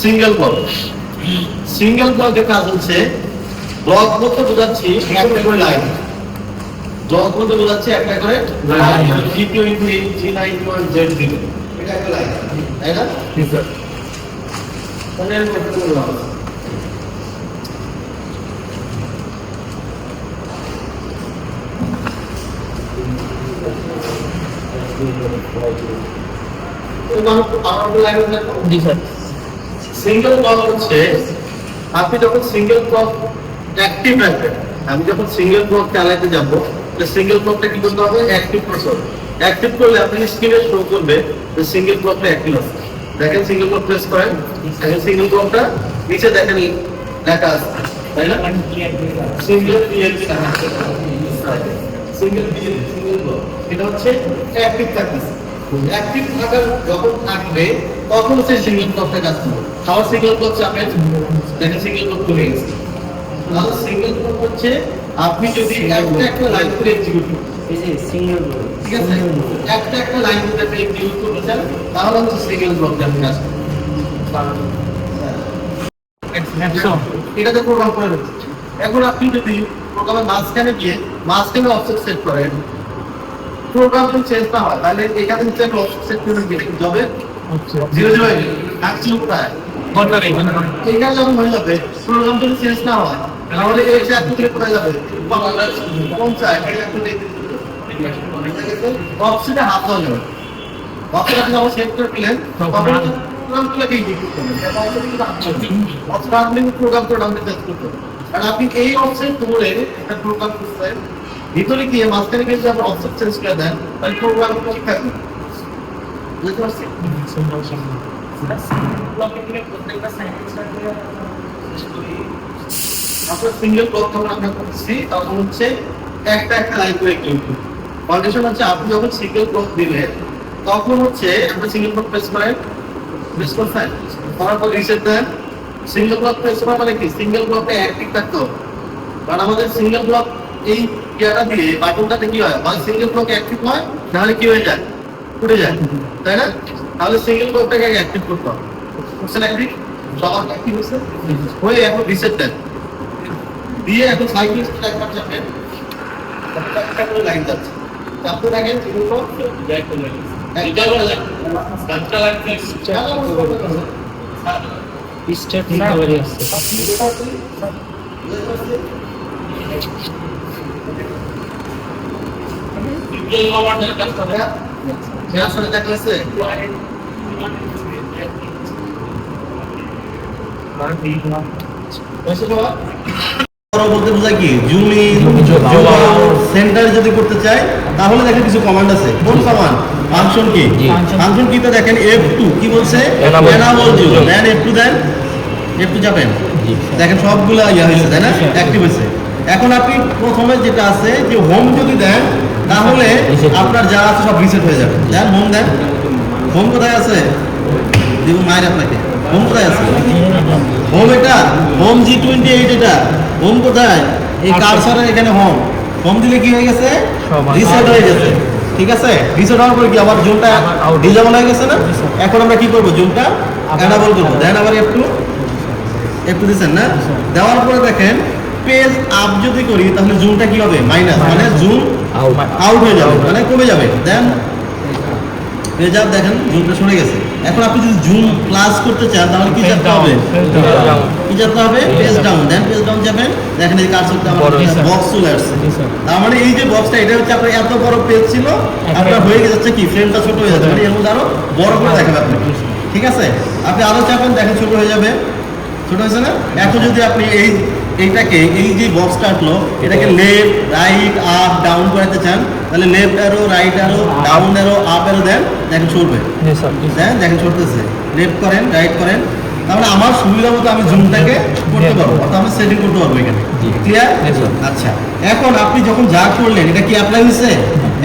Single block single ব্লকের কাজ হচ্ছে ব্লক বলতে বোঝাচ্ছি একটা করে লাইন ব্লক বলতে বোঝাচ্ছি একটা করে line G G ninety one Z zero এটা একটা লাইন তাই না? বলা হবে। জি স্যার সিঙ্গেল ব্লক হচ্ছে, আপনি যখন সিঙ্গেল ব্লক অ্যাক্টিভ রাখবেন, আমি যখন সিঙ্গেল ব্লক চালাতে যাব সিঙ্গেল ব্লকটা কি করতে হবে? অ্যাক্টিভ করতে অ্যাক্টিভ করলে আপনি স্ক্রিনে শো করবে যে সিঙ্গেল ব্লকটা অ্যাক্টিভ আছে। দেখেন সিঙ্গেল ব্লক প্রেস করেন, দেখেন সিঙ্গেল ব্লকটা নিচে দেখেন লেখা আছে, তাই না? Single BLP single BLP single block এটা হচ্ছে অ্যাক্টিভ থাকতেছে অ্যাক্টিভ যখন থাকবে তখন হচ্ছে সিঙ্গেল ব্লকটা কাজ করবে আবার সিঙ্গেল ব্লক চাপেন দেখেন সিঙ্গেল ব্লক করে গেছে। তাহলে সিঙ্গেল ব্লক হচ্ছে আপনি যদি একটা একটা লাইন করে এক্সিকিউট এই যে সিঙ্গেল ঠিক আছে? একটা একটা লাইন যদি আপনি এক্সিকিউট করতে চান তাহলে হচ্ছে সিঙ্গেল ব্লক আপনি কাজ করবেন এটাতে প্রোগ্রাম করে এখন আপনি যদি প্রোগ্রামের মাঝখানে গিয়ে মাঝখানে অফসেট সেট করেন প্রোগ্রাম যদি চেঞ্জ না হয় তাহলে এখানে নিচে একটা অফসেট সেট করে গেলে যাবে জিরো জিরো আসছিল কোথায়? এখানে যখন হয়ে যাবে। প্রোগ্রাম যদি চেঞ্জ না হয় তাহলে এই যে আপনি কোথায় যাবে? কোন অফসেটে হাত দেওয়া যাবে। অফসেট আপনি যখন সেট করে করবেন অথবা আপনি প্রোগ্রাম প্রোগ্রামকে চেঞ্জ করতে হবে কারণ আপনি এই অপশন ধরে একটা প্রোগ্রাম করতে ভিতরে গিয়ে মাঝখানে গিয়ে যদি আপনি অপশন চেঞ্জ করে দেন, তাহলে প্রোগ্রাম ঠিক থাকবে। বুঝতে পারছি? সিঙ্গেল ব্লক আমরা হচ্ছে একটা একটা ক্লিক কন্ডিশন হচ্ছে আপনি যখন সিঙ্গেল তখন হচ্ছে সিঙ্গেল দেন। সিঙ্গেল করা মানে কি? সিঙ্গেল কারণ আমাদের সিঙ্গেল ব্লক এই ইয়াটা দিয়ে বাটনটাতে কি হয়? মানে সিঙ্গেল ব্লক অ্যাক্টিভ হয় তাহলে কি হয়ে যায়? উঠে যায়। তাই না? তাহলে সিঙ্গেল ব্লকটাকে আগে অ্যাক্টিভ করতে হবে। করছেন অ্যাক্টিভ সবার অ্যাক্টিভ হয়েছে? হয়ে এখন রিসেট দেন দিয়ে এখন সাইক্লিস্ট একবার একটা করে লাইন যাচ্ছে। চাপতে থাকেন সিঙ্গেল ব্লক একটা করে লাইন একটা লাইন স্টার্ট রিকভারি আছে। বলতে বোঝায় কি zoom in zoom out centre যদি করতে চাই তাহলে দেখেন কিছু কমান্ড আছে কোন কমান্ড ফাংশন কি ফাংশন কিতে দেখেন F2 কি বলছে. এনাবল জুম দেন F2 দেন F2 যাবেন দেখেন সবগুলা ইয়া হয়েছে তাই না অ্যাক্টিভ হয়েছে এখন আপনি প্রথমে যেটা আছে যে হোম যদি দেন তাহলে. আপনার যা আছে সব রিসেট হয়ে যাবে। দেন হোম দেন। হোম কোথায় আছে? দিব মায়ের আপনাকে। হোম কোথায় আছে? হোম এটা? হোম জি টোয়েন্টি এইট এটা। হোম কোথায়? এই কারসারের এখানে হোম হোম দিলে কি হয়ে গেছে? সব রিসেট হয়ে গেছে। ঠিক আছে? রিসেট হওয়ার পরে কি আবার জোনটা. ডিজেবল হয়ে গেছে না? এখন আমরা কি করব? জোনটা অ্যানাবল করব। দেন আবার একটু। একটু দিচ্ছেন না? দেওয়ার পরে দেখেন পেজ আপ যদি করি তাহলে জুমটা কি হবে? মাইনাস মানে জুম আউট হয়ে যাবে মানে কমে যাবে। দেন পেজ আপ দেখেন জুমটা সরে গেছে। এখন আপনি যদি জুম প্লাস করতে চান তাহলে কি করতে হবে? কি যেতে হবে? পেজ ডাউন দেন পেজ ডাউন যাবেন দেখেন এই কার্সরটা আমার বড় বক্স চলে আসছে। তার মানে এই যে বক্সটা এটা হচ্ছে আপনার এত বড় পেজ ছিল আপনার হয়ে যাচ্ছে কি? ফ্রেমটা ছোট হয়ে যাচ্ছে। মানে এর মধ্যে আরও বড় করে দেখাবে আপনি। ঠিক আছে? আপনি আরও চাপেন দেখেন ছোট হয়ে যাবে। ছোট হয়েছে না? এখন যদি আপনি এই এইটাকে এই যে বক্সটা কাটলো এটাকে লেফট রাইট আপ ডাউন করাতে চান তাহলে left arrow right arrow down arrow up arrow দেন দেখেন চলবে দেন দেখেন চলতেছে লেফট করেন রাইট করেন তাহলে আমার সুবিধা মতো আমি জুমটাকে করতে পারব অর্থাৎ আমি সেটিং করতে পারব এখানে। ক্লিয়ার আচ্ছা এখন আপনি যখন যা করলেন এটা কি অ্যাপ্লাই হয়েছে?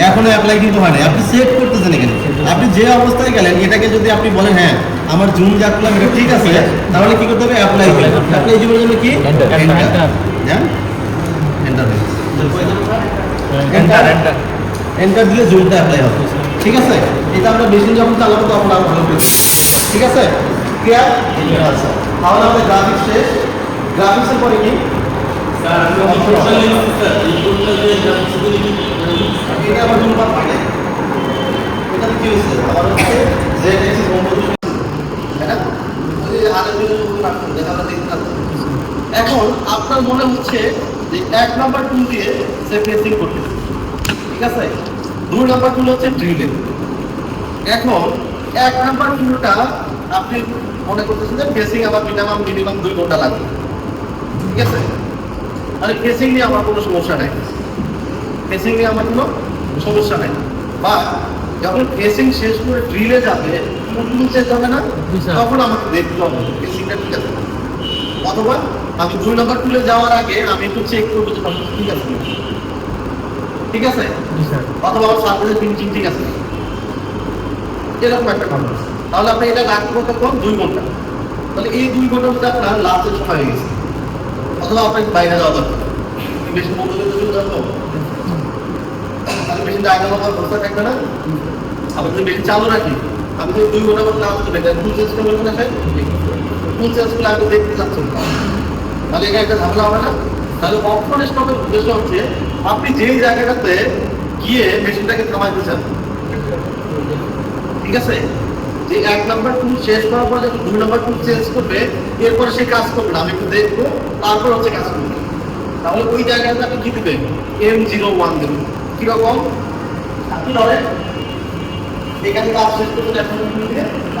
এখনও অ্যাপ্লাই কিন্তু হয় না আপনি সেট করতেছেন এখানে। আপনি যে অবস্থায় গেলেন এটাকে যদি আপনি বলেন হ্যাঁ আমার জুম যা করলাম এটা ঠিক আছে তাহলে কি করতে হবে? অ্যাপ্লাই Apply করতে হবে। অ্যাপ্লাই জীবনের জন্য কি? এন্টার এন্টার দিলে জুমটা অ্যাপ্লাই হবে। ঠিক আছে? এটা আমরা মেশিন যখন চালাবো তখন আরও ভালো ঠিক আছে? ক্লিয়ার তাহলে আমাদের গ্রাফিক্স শেষ। গ্রাফিক্সের পরে কি? এখন আপনার মনে হচ্ছে যে এক নাম্বার টুল দিয়ে সে প্রেসিং করতে ঠিক আছে? দুই নাম্বার টুল হচ্ছে ড্রিলে এখন এক নাম্বার টুলটা আপনি মনে করতেছেন যে প্রেসিং আমার মিনিমাম মিনিমাম দুই ঘণ্টা লাগবে। ঠিক আছে? মানে প্রেসিং নিয়ে আমার কোনো সমস্যা নাই। প্রেসিং নিয়ে আমার কোনো সমস্যা নাই। বা যখন প্রেসিং শেষ করে ড্রিলে যাবে চেঞ্জ হবে না তখন আমাকে দেখতে হবে। ফেসিংটা ঠিক আছে? অথবা আমি দুই নম্বর টুলে যাওয়ার আগে আমি একটু চেক করব যে ঠিক আছে ঠিক আছে? অথবা আমার সার্ভিসের ফিনিশিং ঠিক আছে এরকম একটা কথা তাহলে আপনি এটা রাখব কখন? দুই ঘণ্টা। তাহলে এই দুই ঘণ্টার মধ্যে আপনার লাস্টের সময় হয়ে গেছে। অথবা আপনাকে বাইরে যাওয়া দরকার। বেশি বন্ধু যদি যাব তাহলে বেশি জায়গা মতো বসে থাকবে না। আপনি যদি বেশি চালু রাখি, আমি যদি দুই ঘণ্টা নাম চলে যায় ফুল চেঞ্জ করবেন না ফুল চেঞ্জ করলে আমি দেখতে চাচ্ছেন তাহলে এখানে একটা ঝামেলা হবে না। তাহলে অপশন স্টপের উদ্দেশ্য হচ্ছে, আপনি যেই জায়গাটাতে গিয়ে মেশিনটাকে থামাইতে চান। ঠিক আছে? যে এক নাম্বার টুল শেষ করার পর যখন দুই নাম্বার টুল চেঞ্জ করবে, এরপরে সে কাজ করবে আমি একটু দেখব, তারপর হচ্ছে কাজ করবে। তাহলে ওই জায়গাটা আপনি কি দেবেন? এম জিরো ওয়ান দেবেন। কীরকম? আপনি ধরেন, এখানে কাজ শেষ করতে এখন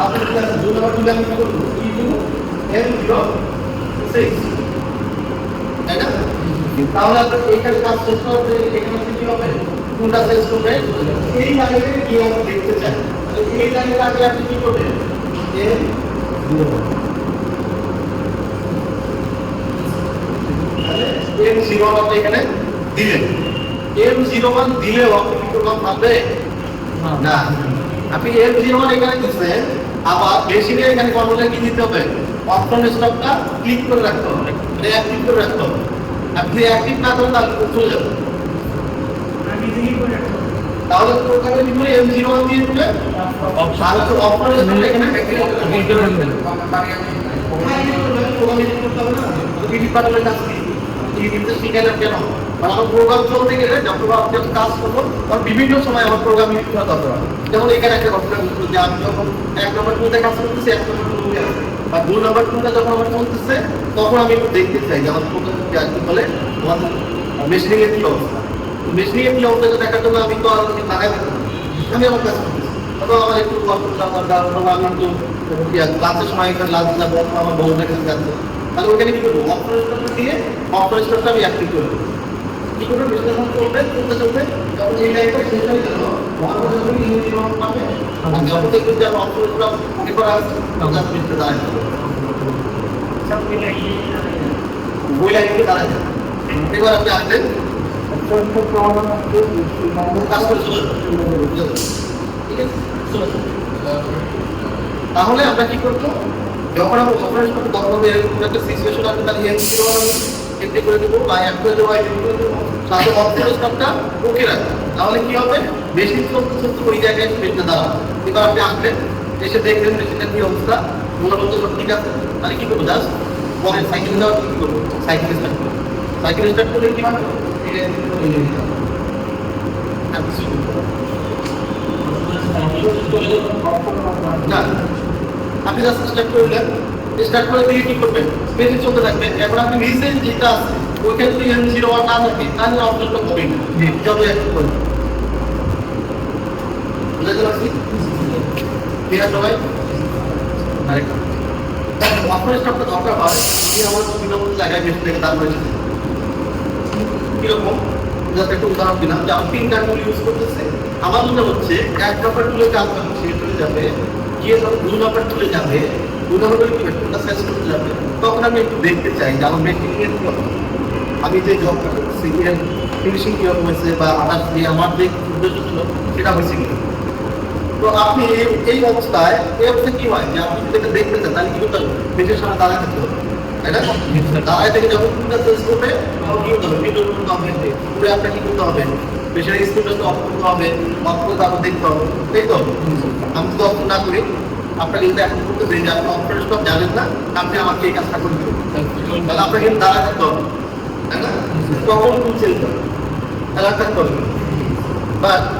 আপনি ঠিক আছে দুই নাম্বার টুলে আমি কি করব, কি দেবো? এম জিরো সিক্স তাই না? তাহলে আপনি এখানে কাজ শেষ করতে এখানে কি হবে? কোনটা শেষ করবে? এই জায়গায় কি আমরা দেখতে চাই তাহলে এই জায়গায় আপনি এম জিরো এখানে দিলেন আবার মেশিনে এখানে কন্ট্রোলে কি দিতে হবে অপশন স্টপটা ক্লিক করে রাখতে হবে মানে অ্যাক্টিভ করে রাখতে হবে আপনি অ্যাক্টিভ না করেন তাহলে চলে যাবে তাহলে কি করে এম জিরো ওয়ান দিয়ে দিলে অপশন তো এখানে কাজ করব বিভিন্ন সময় আমার প্রোগ্রাম যেমন এখানে। একটা ঘটনা যে আমি যখন এক নম্বর কাজ করতেছি এক নম্বর আছে বা দুই নম্বর টুলটা যখন আমার চলতেছে তখন আমি একটু দেখতে চাই যে আমার প্রোগ্রাম বলে আমাদের মেশিনিং কি অবস্থা মেশিনিং এর কি অবস্থা দেখার জন্য আমি তো আর কিছু না। আমি আমার কাজ করতেছি আমার একটু দরকার অথবা আমি একটু ক্লাসের সময় এখানে লাঞ্চ যাব আমার বউদের কাছে যাব তাহলে ওখানে কি করব? অপারেশনটা দিয়ে অপারেশনটা আমি অ্যাক্টিভ করব কি করে বিশ্লেষণ করবে চলতে চলতে যখন এই লাইনটা শেষ হয়ে গেল পাবে? আর যখন দেখবেন যে আমার অপারেশনটা মনে করা আছে? তখন আপনি দাঁড়ায় বই লাইনকে দাঁড়ায় এবার আপনি আসবেন। তাহলে আমরা কি করব? যখন আমরা অপারেশন করব তখন আমরা এরকম একটা সিচুয়েশন আসবে তাহলে এম জিরো এন্ট্রি করে দেবো বা এক করে দেবো এন্ট্রি করে দেবো তাহলে অপারেশনটা ওকে রাখবে। তাহলে কি হবে? বেশি চলতে ওই জায়গায় মেশিনটা দাঁড়াবে। এবার আপনি আসবেন এসে দেখবেন মেশিনটা কি অবস্থা? বলতে সব ঠিক আছে, তাহলে কি করব? জাস্ট পরে সাইকেল দেওয়া কি করব? সাইকেল স্টার্ট করব। সাইকেল স্টার্ট করলে কি হবে? হবে না আপনি জাস্ট স্টার্ট করলেন স্টার্ট করে দিয়ে কি করবেন মেশিন চলতে থাকবে। এখন আপনি রিসেন্ট যেটা আছে ওইখানে যদি এম জিরো ওয়ান না থাকে তাহলে অপশনটা হবে না। যবে একটু করবেন বুঝতে পারছি? ঠিক আছে সবাই আরেকটা। আপনার দরকার হয় আমার বিভিন্ন জায়গায় বেশি থেকে রয়েছে। কীরকম? যাতে একটু উদাহরণ দিলাম যে আমি তিনটা টুল ইউজ করতেছি আমার মনে হচ্ছে এক নম্বর টুলে কাজ যখন সে যাবে, গিয়ে যখন দুই নম্বর টুলে যাবে দুই নম্বর টুলটা শেষ করতে যাবে। তখন আমি একটু দেখতে চাই যে আমার মেকিং এর কি আমি যে জবটা করতেছি, এর ফিনিশিং কীরকম হয়েছে বা আমার যে আমার যে উদ্দেশ্য ছিল, সেটা হয়েছে কি তো আপনি এই- অবস্থায়, এই অবস্থায় কি হয়? যে আপনি যদি দেখতে চান, তাহলে কি করতে হবে নিজের সামনে দাঁড়ায় হবে। দাঁড়ায় থেকে যখন কি আপনাকে কি করতে দেখতে হবে। তাই তো? আমি করি। আপনি জানেন না। আপনি আমাকে এই কাজটা করে আপনাকে না?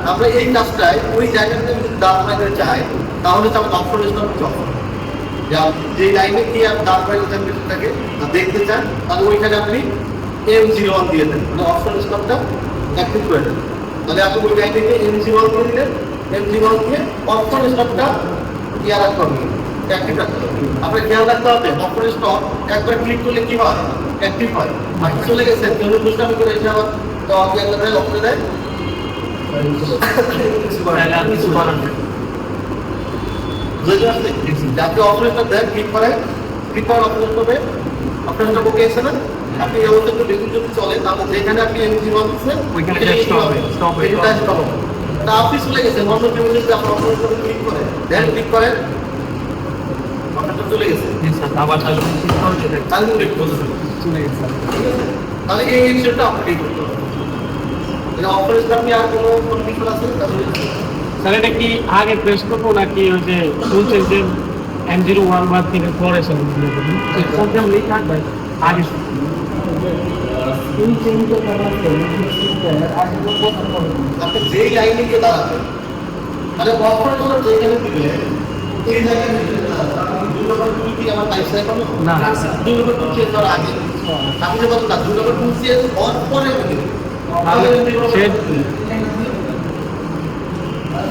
আমরা এই কাজটায় ওই জায়গাটাতে যদি দাঁড় লাগাতে চাই তাহলে তো আমার অপারেশন হবে যে লাইনে কি আপনি দাঁড় পাইলে থাকে দেখতে চান তাহলে ওইখানে আপনি এম জিরো ওয়ান দিয়ে দেন। মানে অপশন স্টপটা অ্যাক্টিভ করে দেন। তাহলে আপনি ওই লাইন থেকে এম জিরো ওয়ান দিয়ে দিলেন। এম জিরো ওয়ান দিয়ে অপশন স্টপটা ইয়ার রাখতে হবে অ্যাক্টিভ রাখতে হবে। আপনার খেয়াল রাখতে হবে অপশন স্টপ একবার ক্লিক করলে কি হয়? অ্যাক্টিভ হয়। বাকি চলে গেছে কেউ দুষ্টামি করে এসে আবার তো আপনি একটা অপশন দেয় তাহলে আর কিছু আপনি দেন ক্লিক করেন। ক্লিক করার অপারেশন হবে অপারেশনটা ওকে এসে না? আপনি এই একটু বেশি যদি চলে তাহলে যেখানে আপনি এমজি ওয়ান ওইখানে ওইখানে হবে, stop এটা stop হবে। তা আপনি চলে গেছেন অন্য কেউ যদি আপনার অপারেশন ক্লিক করেন দেন ক্লিক করেন। অপারেশন চলে গেছে। আবার তাহলে ঠিক করে দেন। তাহলে ক্লিক করতে হবে চলে গেছে। তাহলে এই আপনাকেই করতে হবে। অপারেশন আপনি আর কোনো কন্ডিশন আছে? তাহলে স্যার এটা কি আগে প্রেস করব নাকি ওই যে বলছেন যে এম জিরো ওয়ান ওয়ান থেকে পরে স্যার প্রোগ্রাম লেখা থাকবে আগে যেই লাইনে গিয়ে দাঁড়াবেন মানে অপারেটর যেখানে দিবে এই জায়গায় দুই নম্বর টুল কি আমার পাইছে এখন না। দুই নম্বর টুল চেঞ্জ হওয়ার আগে। আপনি যে না দুই নম্বর টুল চেঞ্জ হওয়ার পরে দিবে তাহলে সে দুই নম্বর টুল চেঞ্জ হওয়ার পরে